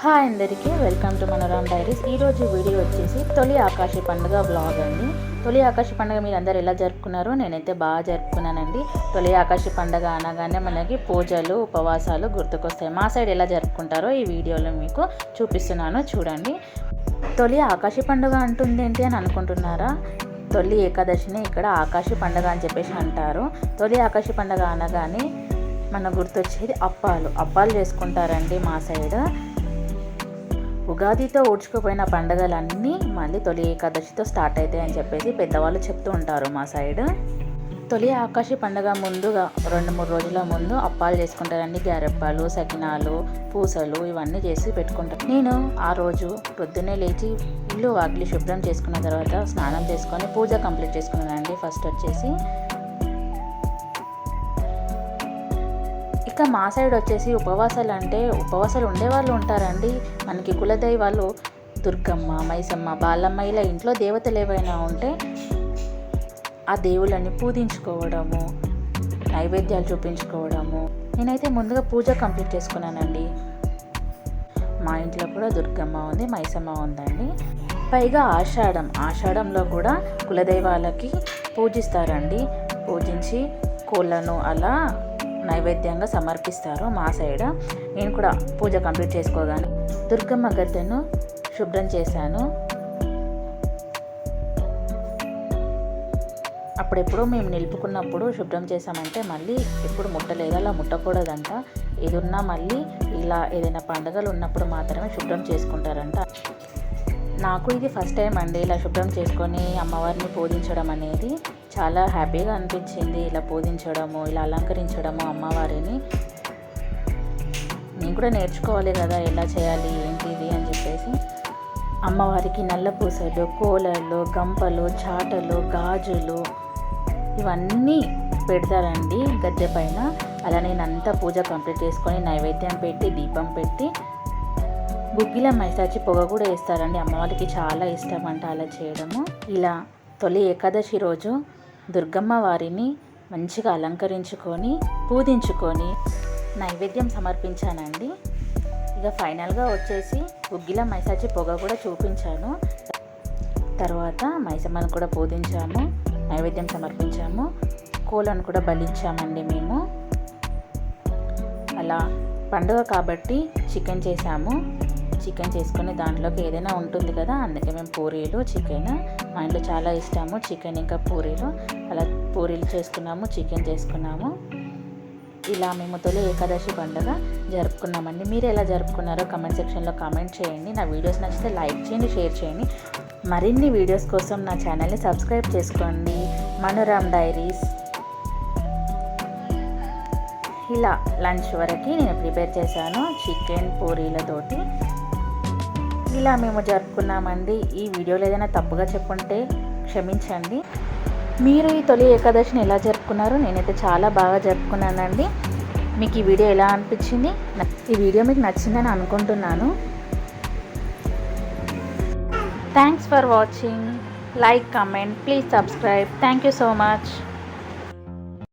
Hi అందరికీ welcome to Manoram diaries. ఈరోజు video వచ్చేసి తొలి ఆకాశ పండుగ బ్లాగ్ అండి. తొలి ఆకాశ పండుగ మీరు అందరు ఎలా జరుపుకున్నారో నేనైతే బాగా జరుపుకున్నానండి. తొలి ఆకాశ పండుగ అనగానే మనకి పూజలు ఉపవాసాలు గుర్తుకొస్తాయి. మా సైడ్ ఎలా జరుపుకుంటారో ఈ వీడియోలో మీకు చూపిస్తున్నాను చూడండి. తొలి ఆకాశ పండుగ అంటుంది ఏంటి అని అనుకుంటున్నారా? తొలి ఏకాదశిని ఇక్కడ ఆకాశ పండుగ అని చెప్పేసి అంటారు. తొలి ఆకాశ పండుగ అనగానే మన గుర్తొచ్చేది అప్పాలు. అప్పాలు చేసుకుంటారండి మా సైడ్. ఉగాదితో ఊడ్చుకుపోయిన పండగలన్నీ మళ్ళీ తొలి ఏకాదశితో స్టార్ట్ అవుతాయి అని చెప్పేసి పెద్దవాళ్ళు చెప్తూ ఉంటారు మా సైడ్. తొలి ఆకాశ పండగ ముందుగా రెండు మూడు రోజుల ముందు అప్పాలు చేసుకుంటారండి గారెప్పాలు సకినాలు పూసలు ఇవన్నీ చేసి పెట్టుకుంటారు. నేను ఆ రోజు పొద్దున్నే లేచి ఇల్లు వాకిలి శుభ్రం చేసుకున్న తర్వాత స్నానం చేసుకొని పూజ కంప్లీట్ చేసుకున్నానండి. ఫస్ట్ వచ్చేసి ఇంకా మా సైడ్ వచ్చేసి ఉపవాసాలు అంటే ఉపవాసాలు ఉండేవాళ్ళు ఉంటారండి. మనకి కులదైవాలు దుర్గమ్మ మైసమ్మ బాలమ్మ ఇలా ఇంట్లో దేవతలు ఏవైనా ఉంటే ఆ దేవుళ్ళని పూజించుకోవడము నైవేద్యాలు చూపించుకోవడము. నేనైతే ముందుగా పూజ కంప్లీట్ చేసుకున్నానండి. మా ఇంట్లో కూడా దుర్గమ్మ ఉంది మైసమ్మ ఉందండి. పైగా ఆషాఢం ఆషాఢంలో కూడా కులదైవాలకి పూజిస్తారండి. పూజించి కోళ్ళను అలా నైవేద్యంగా సమర్పిస్తారు మా సైడ్. నేను కూడా పూజ కంప్లీట్ చేసుకోగానే దుర్గమ్మ గద్దెను శుభ్రం చేశాను. అప్పుడెప్పుడు మేము నిలుపుకున్నప్పుడు శుభ్రం చేసామంటే మళ్ళీ ఎప్పుడు ముట్టలేదు అలా ముట్టకూడదంట. ఇది ఉన్నా మళ్ళీ ఇలా ఏదైనా పండుగలు ఉన్నప్పుడు మాత్రమే శుభ్రం చేసుకుంటారంట. నాకు ఇది ఫస్ట్ టైం అండి ఇలా శుభ్రం చేసుకొని అమ్మవారిని పూజించడం అనేది. చాలా హ్యాపీగా అనిపించింది ఇలా పూజించడము ఇలా అలంకరించడము అమ్మవారిని. నేను కూడా నేర్చుకోవాలి కదా ఎలా చేయాలి ఏంటిది అని చెప్పేసి. అమ్మవారికి నల్ల పూసలు కోలలు గంపలు చాటలు గాజులు ఇవన్నీ పెడతారండి గద్దె పైన. అలా నేను అంతా పూజ కంప్లీట్ చేసుకొని నైవేద్యం పెట్టి దీపం పెట్టి గుగ్గిల మైసాచి పొగ కూడా వేస్తారండి. అమ్మవారికి చాలా ఇష్టం అంట అలా చేయడము. ఇలా తొలి ఏకాదశి రోజు దుర్గమ్మ వారిని మంచిగా అలంకరించుకొని పూజించుకొని నైవేద్యం సమర్పించానండి. ఇక ఫైనల్గా వచ్చేసి గుగ్గిల మైసాచి పొగ కూడా చూపించాను. తర్వాత మైసమ్మను కూడా పూజించాము నైవేద్యం సమర్పించాము కోలను కూడా బలించామండి మేము. అలా పండుగ కాబట్టి చికెన్ చేసాము చికెన్ చేసుకుని దాంట్లోకి ఏదైనా ఉంటుంది కదా అందుకే మేము పూరీలు చికెన్. మా ఇంట్లో చాలా ఇష్టము చికెన్ ఇంకా పూరీలు. అలా పూరీలు చేసుకున్నాము చికెన్ చేసుకున్నాము. ఇలా మేము తొలి ఏకాదశి పండుగ జరుపుకున్నామండి. మీరు ఎలా జరుపుకున్నారో కమెంట్ సెక్షన్లో కామెంట్ చేయండి. నా వీడియోస్ నచ్చితే లైక్ చేయండి షేర్ చేయండి. మరిన్ని వీడియోస్ కోసం నా ఛానల్ని సబ్స్క్రైబ్ చేసుకోండి. మనోరామ్ డైరీస్. ఇలా లంచ్ వరకు నేను ప్రిపేర్ చేశాను చికెన్ పూరీలతోటి. ఇలా మేము జరుపుకున్నామండి. ఈ వీడియోలో ఏదైనా తప్పుగా చెప్పుంటే క్షమించండి. మీరు ఈ తొలి ఏకాదశిని ఎలా జరుపుకున్నారు నేనైతే చాలా బాగా జరుపుకున్నానండి. మీకు ఈ వీడియో ఎలా అనిపించింది? ఈ వీడియో మీకు నచ్చిందని అనుకుంటున్నాను. Thanks for watching like comment please subscribe thank you so much